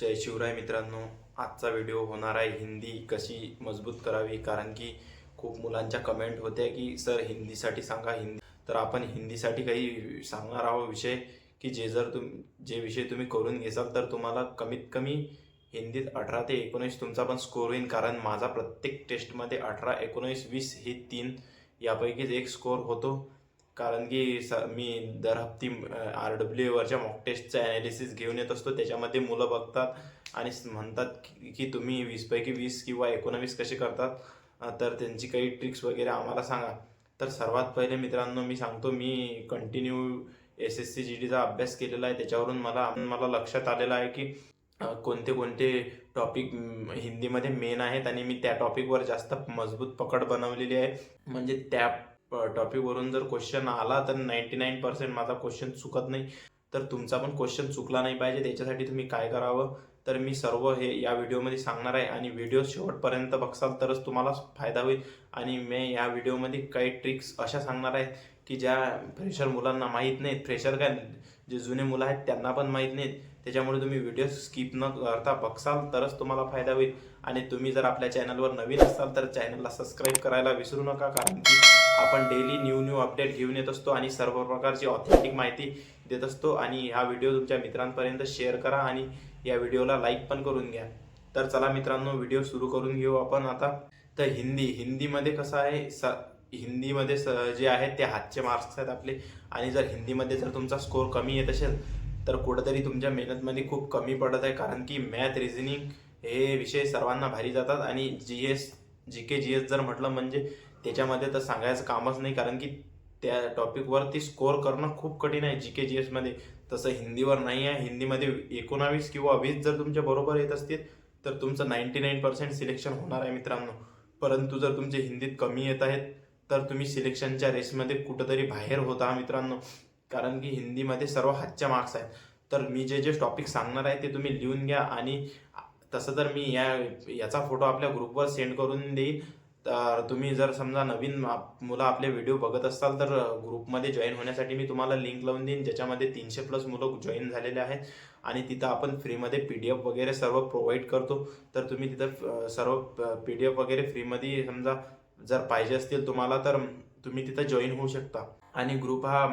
जय शिवराय मित्रांनो आजचा व्हिडिओ होणार आहे हिंदी कशी मजबूत करावी? कारण की खूप मुलांच्या कमेंट होत्या की सर हिंदीसाठी सांगा हिंदी तर आपण हिंदीसाठी काही सांगणार आहोत विषय की जे जर तुम जे विषय तुम्ही करून घेसाल तर तुम्हाला कमीत कमी हिंदीत अठरा ते एकोणीस तुमचा पण स्कोर होईल. कारण माझा प्रत्येक टेस्टमध्ये अठरा एकोणीस वीस ही तीन यापैकीच एक स्कोर होतो. कारण की स मी दर हप्ती आर डब्ल्यू एवरच्या मॉक टेस्टचं ॲनालिसिस घेऊन येत असतो. त्याच्यामध्ये मुलं बघतात आणि म्हणतात की की तुम्ही वीसपैकी वीस किंवा एकोणावीस कसे करतात? तर त्यांची काही ट्रिक्स वगैरे आम्हाला सांगा. तर सर्वात पहिले मित्रांनो मी सांगतो मी continue S S C G डीचा अभ्यास केलेला आहे. त्याच्यावरून मला मला लक्षात आलेलं आहे की कोणते कोणते टॉपिक हिंदीमध्ये मेन आहेत आणि मी त्या टॉपिकवर जास्त मजबूत पकड बनवलेली आहे. म्हणजे त्या टॉपिकवरून जर क्वेश्चन आला तर नाईन्टी नाईन पर्सेंट माझा क्वेश्चन चुकत नाही. तर तुमचा पण क्वेश्चन चुकला नाही पाहिजे. त्याच्यासाठी तुम्ही काय करावं? तर मी सर्व हे या व्हिडिओमध्ये सांगणार आहे. आणि व्हिडिओ शेवटपर्यंत बघसाल तरच तुम्हाला फायदा होईल. आणि मी या व्हिडिओमध्ये काही ट्रिक्स अशा सांगणार आहे की ज्या फ्रेशर मुलांना माहीत नाहीत. फ्रेशर काय? जे जुने मुलं आहेत त्यांना पण माहीत नाहीत. त्याच्यामुळे तुम्ही व्हिडिओ स्किप न करता बघसाल तरच तुम्हाला फायदा होईल. आणि तुम्ही जर आपल्या चॅनलवर नवीन असाल तर चॅनलला सबस्क्राईब करायला विसरू नका कारण की आपण डेली न्यू न्यू अपडेट घेऊन येत असतो आणि सर्व प्रकारची ऑथेंटिक माहिती देत असतो. आणि हा व्हिडिओ तुमच्या मित्रांपर्यंत शेअर करा आणि या व्हिडिओला लाईक पण करून घ्या. तर चला मित्रांनो व्हिडिओ सुरू करून घेऊ आपण आता. तर हिंदी हिंदीमध्ये कसं आहे स हिंदीमध्ये स जे आहेत ते हातचे मार्क्स आहेत आपले. आणि जर हिंदीमध्ये जर तुमचा स्कोर कमी येत असेल तर कुठंतरी तुमच्या मेहनतमध्ये खूप कमी पडत आहे कारण की मॅथ रिझनिंग हे विषय सर्वांना भारी जातात आणि जी एस जी के जी एस जर म्हटलं म्हणजे त्याच्यामध्ये तर सांगायचं कामच नाही कारण की त्या टॉपिकवरती स्कोअर करणं खूप कठीण आहे जी के जी एसमध्ये तसं हिंदीवर नाही आहे हिंदीमध्ये एकोणावीस किंवा वीस जर तुमच्या बरोबर येत असतील तर तुमचं नाईन्टी नाईन पर्सेंट सिलेक्शन होणार आहे मित्रांनो. परंतु जर तुमचे हिंदीत कमी येत आहेत तर तुम्ही सिलेक्शनच्या रेसमध्ये कुठंतरी बाहेर होता मित्रांनो. कारण की हिंदीमध्ये सर्व हातच्या मार्क्स आहेत. तर मी जे जे टॉपिक सांगणार आहे ते तुम्ही लिहून घ्या आणि तसं तर मी या याचा फोटो आपल्या ग्रुपवर सेंड करून देईन. तर तुम्ही जर समजा नवीन मुलं आपले व्हिडिओ बघत असाल तर ग्रुपमध्ये जॉईन होण्यासाठी मी तुम्हाला लिंक लावून देईन ज्याच्यामध्ये तीनशे प्लस मुलं जॉईन झालेले आहेत. आणि तिथं आपण फ्रीमध्ये पी डी एफ वगैरे सर्व प्रोव्हाइड करतो. तर तुम्ही तिथं सर्व पी डी एफ वगैरे फ्रीमध्ये समजा जर पाहिजे असतील तुम्हाला तर तुम्ही तिथं जॉईन होऊ शकता. आणि ग्रुप हा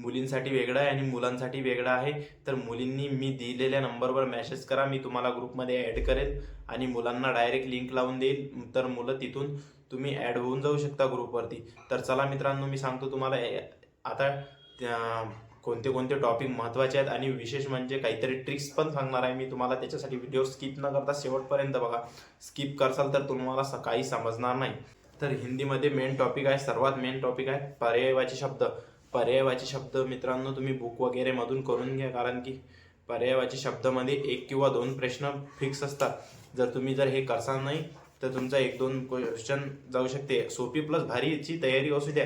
मुलींसाठी वेगळं आहे आणि मुलांसाठी वेगळं आहे तर मुलींनी मी दिलेल्या नंबरवर मेसेज करा मी तुम्हाला ग्रुपमध्ये ॲड करेन आणि मुलांना डायरेक्ट लिंक लावून देईल. तर मुलं तिथून तुम्ही ॲड होऊन जाऊ शकता ग्रुपवरती तर चला मित्रांनो मी सांगतो तुम्हाला ए- आता त्या- कोणते कोणते टॉपिक महत्त्वाचे आहेत आणि विशेष म्हणजे काहीतरी ट्रिक्स पण सांगणार आहे मी तुम्हाला. त्याच्यासाठी व्हिडिओ स्किप न करता शेवटपर्यंत बघा. स्किप करसाल तर तुम्हाला स- काही समजणार नाही. तर हिंदीमध्ये मेन टॉपिक आहे सर्वात मेन टॉपिक आहे पर्यायवाची शब्द. पर्यायवाची शब्द मित्रांनो तुम्ही बुक वगैरे मधून करून घ्या कारण की पर्यायवाची शब्दामध्ये एक किंवा दोन प्रश्न फिक्स असतात. जर तुम्ही जर हे करसाल नाही तर तुमचा एक दोन क्वेश्चन जाऊ शकते. सोपी प्लस भारीची तयारी असू द्या.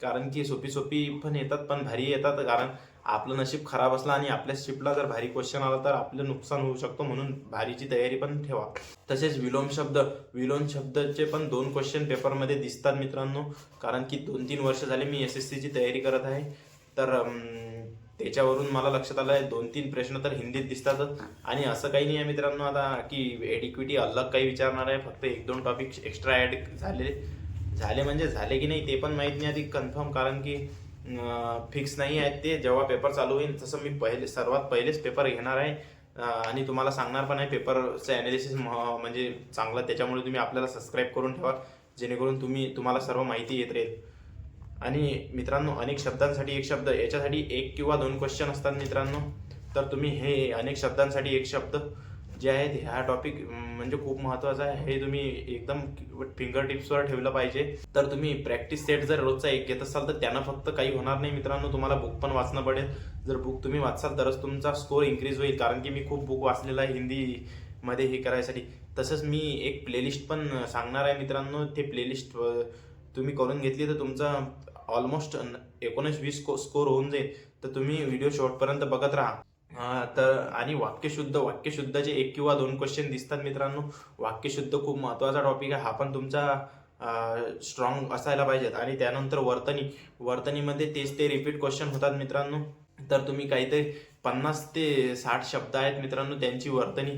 कारण की सोपी सोपी पण येतात पण भारी येतात कारण आपलं नशीब खराब असलं आणि आपल्या शिपला जर भारी क्वेश्चन आला तर आपलं नुकसान होऊ शकतो म्हणून भारीची तयारी पण ठेवा. तसेच विलोम शब्द विलोम शब्दचे पण दोन क्वेश्चन पेपरमध्ये दिसतात मित्रांनो. कारण की दोन तीन वर्ष झाले मी एस एस सीची तयारी करत आहे. तर त्याच्यावरून मला लक्षात आलं आहे दोन तीन प्रश्न तर हिंदीत दिसतातच. आणि असं काही नाही आहे मित्रांनो आता की एडिक्विटी अलग काही विचारणार आहे. फक्त एक दोन टॉपिक एक्स्ट्रा ॲड झाले. झाले म्हणजे झाले की नाही ते पण माहीत नाही आधी कन्फर्म कारण की फिक्स नाही आहेत ते. जेव्हा पेपर चालू होईल तसं मी पहिले सर्वात पहिलेच पेपर घेणार आहे. आणि तुम्हाला सांगणार पण आहे पेपरचं ॲनालिसिस म्हणजे चांगलं. त्याच्यामुळे तुम्ही आपल्याला सबस्क्राईब करून ठेवा जेणेकरून तुम्ही तुम्हाला सर्व माहिती येत राहील. आणि मित्रांनो अनेक शब्दांसाठी एक शब्द. याच्यासाठी एक किंवा दोन क्वेश्चन असतात मित्रांनो. तर तुम्ही हे अनेक शब्दांसाठी एक शब्द. जे आहेत ह्या टॉपिक म्हणजे खूप महत्त्वाचा आहे. हे तुम्ही एकदम फिंगर टिप्सवर ठेवलं पाहिजे. तर तुम्ही प्रॅक्टिस सेट जर रोजचा एक घेत असाल तर त्यानं फक्त काही होणार नाही मित्रांनो. तुम्हाला बुक पण वाचणं पडेल. जर बुक तुम्ही वाचाल तरच तुमचा स्कोर इन्क्रीज होईल. कारण की मी खूप बुक वाचलेला आहे हिंदीमध्ये हे करायसाठी. तसंच मी एक प्लेलिस्ट पण सांगणार आहे मित्रांनो. ते प्लेलिस्ट तुम्ही करून घेतली तर तुमचा ऑलमोस्ट एकोणीस वीस स्कोर होऊन जाईल. तर तुम्ही व्हिडिओ शॉर्टपर्यंत बघत राहा. तर आणि वाक्यशुद्ध वाक्यशुद्धाचे एक किंवा दोन क्वेश्चन दिसतात मित्रांनो. वाक्यशुद्ध खूप महत्त्वाचा टॉपिक आहे. हा पण तुमचा स्ट्रॉंग असायला पाहिजेत. आणि त्यानंतर वर्तनी. वर्तनीमध्ये तेच ते रिपीट क्वेश्चन होतात मित्रांनो. तर तुम्ही काहीतरी पन्नास ते साठ शब्द आहेत मित्रांनो. त्यांची वर्तनी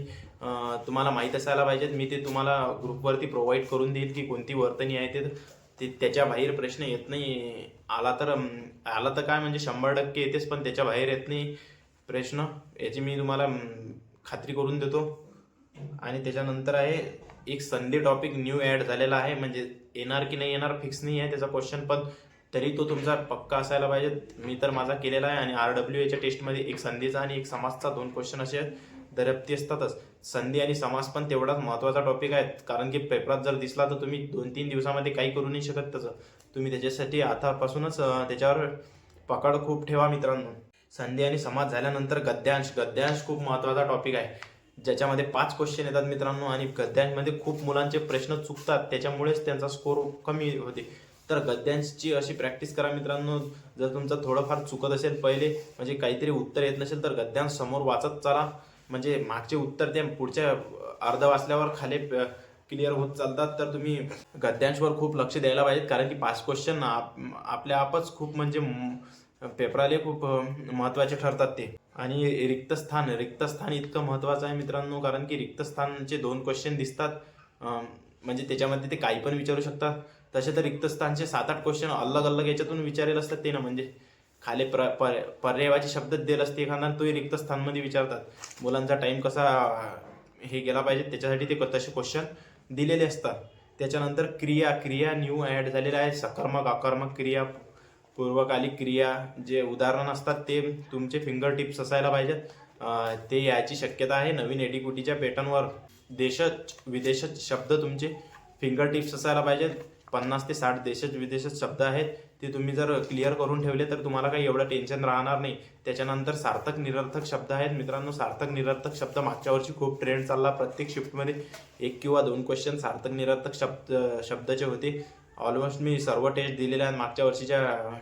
तुम्हाला माहीत असायला पाहिजेत. मी ते तुम्हाला ग्रुपवरती प्रोव्हाइड करून देईल की कोणती वर्तनी आहे ते. ते त्याच्या बाहेर प्रश्न येत नाही आला तर आला तर काय म्हणजे शंभर टक्के येतेच पण त्याच्या बाहेर येत नाही. प्रश्न याची मी तुम्हाला खात्री करून देतो. आणि त्याच्यानंतर आहे एक संधी टॉपिक न्यू ॲड झालेला आहे म्हणजे येणार की नाही येणार फिक्स नाही आहे त्याचा क्वेश्चन पण तरी तो तुमचा पक्का असायला पाहिजे. मी तर माझा केलेला आहे आणि आर डब्ल्यू एच्या टेस्टमध्ये एक संधीचा आणि एक समासचा दोन क्वेश्चन असे दरप्ती असतातच. संधी आणि समास पण तेवढाच महत्त्वाचा टॉपिक आहे कारण की पेपरात जर दिसला तर तुम्ही दोन तीन दिवसामध्ये काही करू नाही शकत त्याचं. तुम्ही त्याच्यासाठी आतापासूनच त्याच्यावर पकड खूप ठेवा मित्रांनो. संधी आणि समाज झाल्यानंतर गद्यांश गद्यांश खूप महत्त्वाचा टॉपिक आहे. ज्याच्यामध्ये पाच क्वेश्चन येतात मित्रांनो आणि गद्यांशमध्ये खूप मुलांचे प्रश्न चुकतात त्याच्यामुळेच त्यांचा स्कोर कमी होते. तर गद्यांशची अशी प्रॅक्टिस करा मित्रांनो जर तुमचं थोडंफार चुकत असेल पहिले म्हणजे काहीतरी उत्तर येत नसेल तर गद्यांश समोर वाचत चाला. म्हणजे मागचे उत्तर ते पुढच्या अर्ध वाचल्यावर खाली क्लिअर होत चालतात. तर तुम्ही गद्यांशवर खूप लक्ष द्यायला पाहिजेत कारण की पाच क्वेश्चन आपल्या आपच खूप म्हणजे पेपराले खूप महत्त्वाचे ठरतात ते. आणि रिक्त स्थान रिक्त स्थान इतकं महत्त्वाचं आहे मित्रांनो कारण की रिक्त स्थानचे दोन क्वेश्चन दिसतात. म्हणजे त्याच्यामध्ये ते काही पण विचारू शकतात. तसे तर रिक्त स्थानचे सात आठ क्वेश्चन अलग अलग याच्यातून विचारेल असतात ते ना म्हणजे खाली प्र पर पर्यायवाची शब्द दिले असते एखादा तोही रिक्त स्थानमध्ये विचारतात. मुलांचा टाइम कसा हे गेला पाहिजे त्याच्यासाठी ते तसे क्वेश्चन दिलेले असतात. त्याच्यानंतर क्रिया क्रिया न्यू ॲड झालेल्या आहे. सकर्मक आकर्मक क्रिया पूर्वकालिक क्रिया जे उदाहरण असतात ते तुमचे फिंगर टिप्स असायला पाहिजेत. ते याची शक्यता आहे. नवीन एडीकुटीच्या पॅटर्नवर देशच विदेशच शब्द तुमचे फिंगर टिप्स असायला पाहिजेत. पन्नास ते साठ देशच विदेशच शब्द आहेत. ते तुम्ही जर क्लिअर करून ठेवले तर तुम्हाला काही एवढं टेन्शन राहणार नाही. त्याच्यानंतर सार्थक निरर्थक शब्द आहेत. मित्रांनो सार्थक निरर्थक शब्द मागच्या वर्षी खूप ट्रेंड चालला प्रत्येक शिफ्टमध्ये एक किंवा दोन क्वेश्चन सार्थक निरर्थक शब्द शब्दाचे होते ऑलमोस्ट मी सर्व टेस्ट दिलेल्या आहेत. मागच्या वर्षीच्या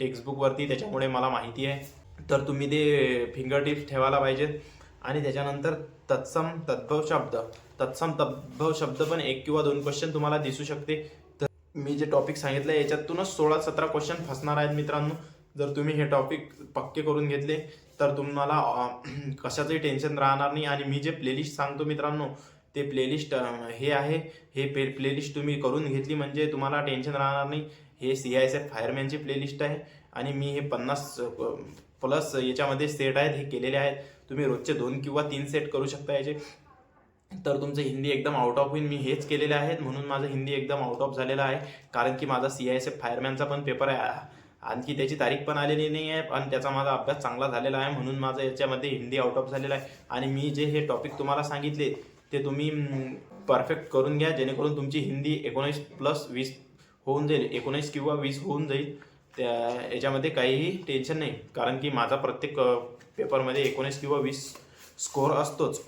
टेक्स्टबुकवरती त्याच्यामुळे मला माहिती आहे. तर तुम्ही ते फिंगर टिप्स ठेवायला पाहिजेत. आणि त्याच्यानंतर तत्सम तद्भव शब्द. तत्सम तद्भव शब्द पण एक किंवा दोन क्वेश्चन तुम्हाला दिसू शकते. तर मी जे टॉपिक सांगितलं याच्यातूनच सोळा सतरा क्वेश्चन फसणार आहेत मित्रांनो. जर तुम्ही हे टॉपिक पक्के करून घेतले तर तुम्हाला कशाचंही टेन्शन राहणार नाही. आणि मी जे प्लेलिस्ट सांगतो मित्रांनो ते प्लेलिस्ट हे आहे. हे प्ले प्लेलिस्ट तुम्ही करून घेतली म्हणजे तुम्हाला टेन्शन राहणार नाही. हे सी आय एस एफ फायरमॅनची प्लेलिस्ट आहे. आणि मी हे पन्नास प्लस याच्यामध्ये सेट आहेत हे केलेले आहेत. तुम्ही रोजचे दोन किंवा तीन सेट करू शकता याचे. तर तुमचं हिंदी एकदम आउट ऑफ होईल. मी हेच केलेले आहेत. म्हणून माझं हिंदी एकदम आउट ऑफ झालेलं आहे. कारण की माझा सी आय एस एफ फायरमॅनचा पण पेपर आहे. आणखी त्याची तारीख पण आलेली नाही आहे. आणि त्याचा माझा अभ्यास चांगला झालेला आहे. म्हणून माझं याच्यामध्ये हिंदी आउट ऑफ झालेला आहे. आणि मी जे हे टॉपिक तुम्हाला सांगितले ते तुम्ही परफेक्ट करून घ्या. जेणेकरून तुमची हिंदी एकोणीस प्लस वीस होऊन जाईल. एकोणीस किंवा वीस होऊन जाईल. त्या याच्यामध्ये काहीही टेन्शन नाही. कारण की माझा प्रत्येक पेपरमध्ये एकोणीस किंवा वीस स्कोअर असतोच.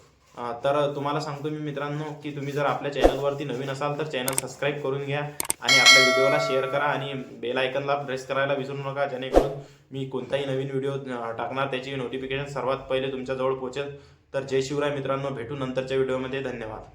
तर तुम्हाला सांगतो मी मित्रांनो की तुम्ही जर आपल्या चॅनलवरती नवीन असाल तर चॅनल सबस्क्राईब करून घ्या. आणि आपल्या व्हिडिओला शेअर करा आणि बेल आयकनला प्रेस करायला विसरू नका. जेणेकरून मी कोणताही नवीन व्हिडिओ टाकणार त्याची नोटिफिकेशन सर्वात पहिले तुमच्याजवळ पोहोचेल. तर जय शिवराय मित्रांनो भेटू नंतरच्या व्हिडिओमध्ये. धन्यवाद.